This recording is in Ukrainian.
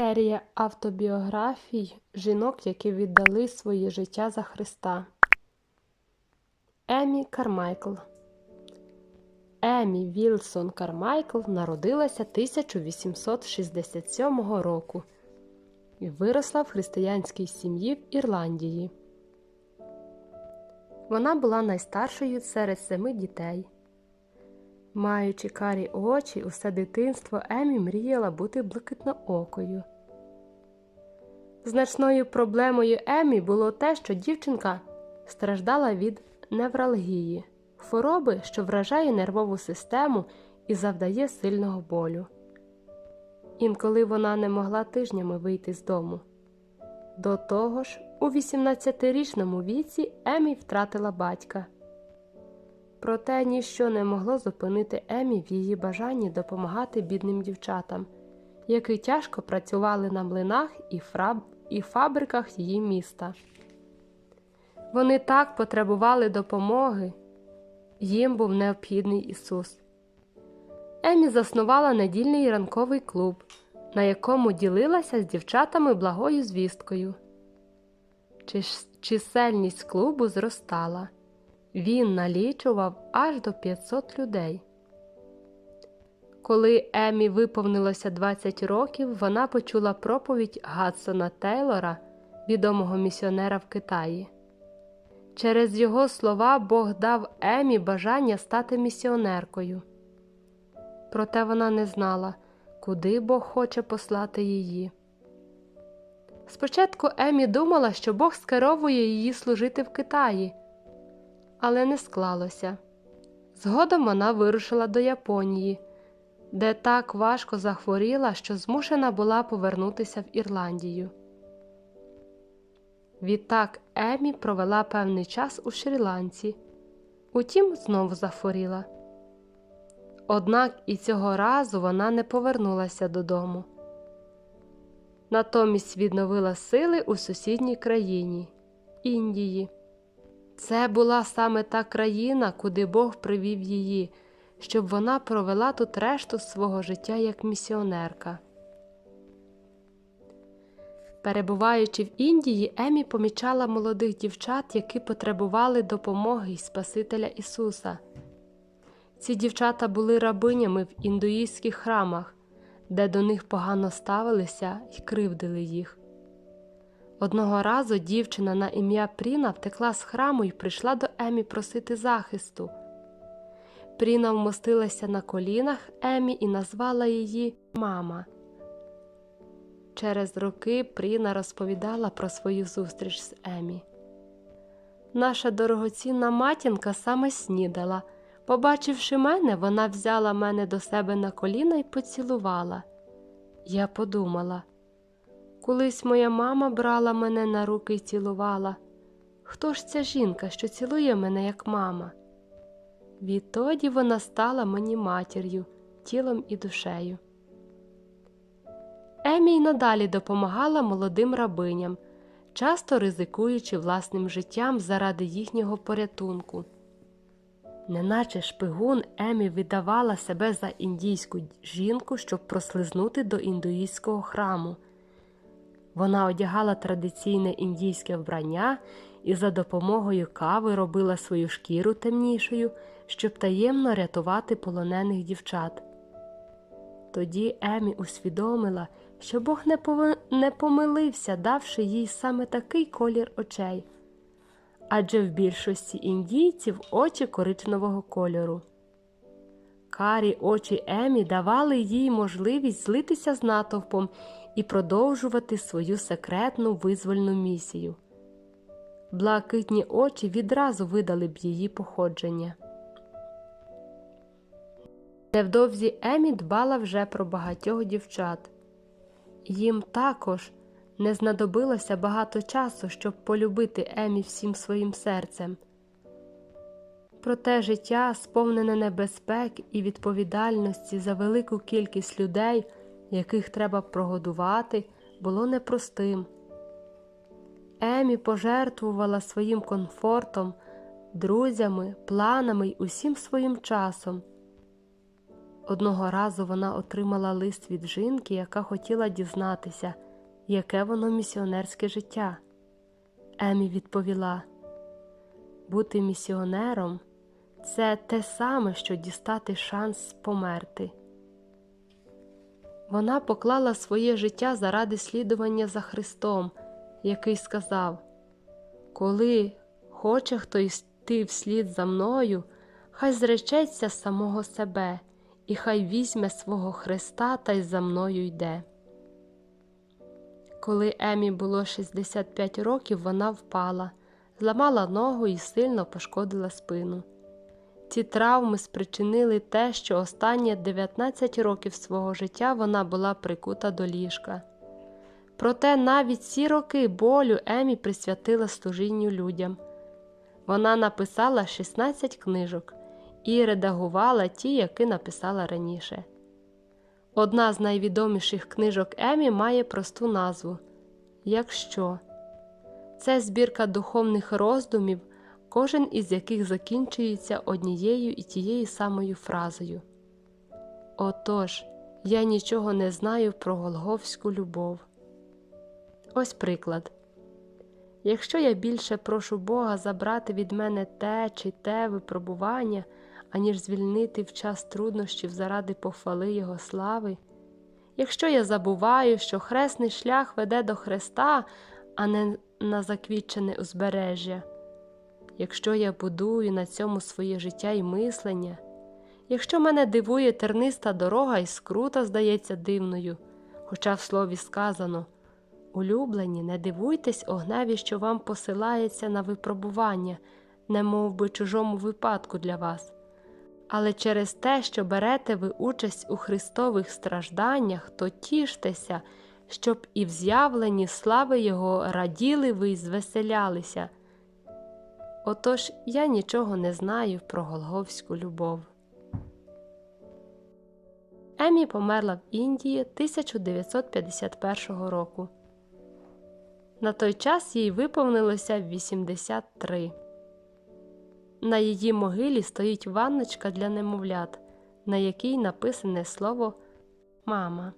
Серія автобіографій жінок, які віддали своє життя за Христа. Емі Кармайкл Емі Вілсон Кармайкл народилася 1867 року і виросла в християнській сім'ї в Ірландії. Вона була найстаршою серед семи дітей. Маючи карі очі, усе дитинство Емі мріяла бути блакитноокою. Значною проблемою Емі було те, що дівчинка страждала від невралгії, хвороби, що вражає нервову систему і завдає сильного болю. Інколи вона не могла тижнями вийти з дому. До того ж, у 18-річному віці Емі втратила батька. Проте ніщо не могло зупинити Емі в її бажанні допомагати бідним дівчатам, які тяжко працювали на млинах і, фраб... і фабриках її міста. Вони так потребували допомоги, їм був необхідний Ісус. Емі заснувала недільний ранковий клуб, на якому ділилася з дівчатами благою звісткою. Чис- Чисельність клубу зростала. Він налічував аж до 500 людей. Коли Емі виповнилося 20 років, вона почула проповідь Гадсона Тейлора, відомого місіонера в Китаї. Через його слова Бог дав Емі бажання стати місіонеркою. Проте вона не знала, куди Бог хоче послати її. Спочатку Емі думала, що Бог скеровує її служити в Китаї але не склалося. Згодом вона вирушила до Японії, де так важко захворіла, що змушена була повернутися в Ірландію. Відтак Емі провела певний час у Шрі-Ланці, утім знову захворіла. Однак і цього разу вона не повернулася додому. Натомість відновила сили у сусідній країні Індії. Це була саме та країна, куди Бог привів її, щоб вона провела тут решту свого життя як місіонерка. Перебуваючи в Індії, Емі помічала молодих дівчат, які потребували допомоги й Спасителя Ісуса. Ці дівчата були рабинями в індуїстських храмах, де до них погано ставилися й кривдили їх. Одного разу дівчина на ім'я Пріна втекла з храму і прийшла до Емі просити захисту. Пріна вмостилася на колінах Емі і назвала її Мама. Через роки Пріна розповідала про свою зустріч з Емі. Наша дорогоцінна матінка саме снідала. Побачивши мене, вона взяла мене до себе на коліна і поцілувала. Я подумала. Колись моя мама брала мене на руки й цілувала. Хто ж ця жінка, що цілує мене, як мама? Відтоді вона стала мені матір'ю, тілом і душею. Емі й надалі допомагала молодим рабиням, часто ризикуючи власним життям заради їхнього порятунку. Неначе шпигун Емі видавала себе за індійську жінку, щоб прослизнути до індуїстського храму. Вона одягала традиційне індійське вбрання і за допомогою кави робила свою шкіру темнішою, щоб таємно рятувати полонених дівчат. Тоді Емі усвідомила, що Бог не, пов... не помилився, давши їй саме такий колір очей, адже в більшості індійців очі коричневого кольору. Карі очі Емі давали їй можливість злитися з натовпом і продовжувати свою секретну визвольну місію. Блакитні очі відразу видали б її походження. Невдовзі Емі дбала вже про багатьох дівчат. Їм також не знадобилося багато часу, щоб полюбити Емі всім своїм серцем. Проте життя, сповнене небезпек і відповідальності за велику кількість людей, яких треба прогодувати, було непростим. Емі пожертвувала своїм комфортом, друзями, планами й усім своїм часом. Одного разу вона отримала лист від жінки, яка хотіла дізнатися, яке воно місіонерське життя. Емі відповіла: Бути місіонером це те саме, що дістати шанс померти. Вона поклала своє життя заради слідування за Христом, який сказав: Коли хоче хто йти вслід за мною, хай зречеться самого себе, і хай візьме свого Христа та й за мною йде. Коли Емі було 65 років, вона впала, зламала ногу і сильно пошкодила спину. Ці травми спричинили те, що останні 19 років свого життя вона була прикута до ліжка. Проте навіть ці роки болю Емі присвятила служінню людям. Вона написала 16 книжок і редагувала ті, які написала раніше. Одна з найвідоміших книжок Емі має просту назву Якщо це збірка духовних роздумів, кожен із яких закінчується однією і тією самою фразою. Отож, я нічого не знаю про Голговську любов. Ось приклад. Якщо я більше прошу Бога забрати від мене те чи те випробування, аніж звільнити в час труднощів заради похвали Його слави, якщо я забуваю, що хресний шлях веде до Христа, а не на заквітчене узбережжя, якщо я будую на цьому своє життя і мислення, якщо мене дивує терниста дорога і скрута здається дивною, хоча в слові сказано Улюблені, не дивуйтесь огневі, що вам посилається на випробування, не мов би чужому випадку для вас. Але через те, що берете ви участь у Христових стражданнях, то тіштеся, щоб і в з'явленні слави Його раділи ви й звеселялися. Отож я нічого не знаю про Голговську любов. Емі померла в Індії 1951 року. На той час їй виповнилося 83. На її могилі стоїть ванночка для немовлят, на якій написане слово Мама.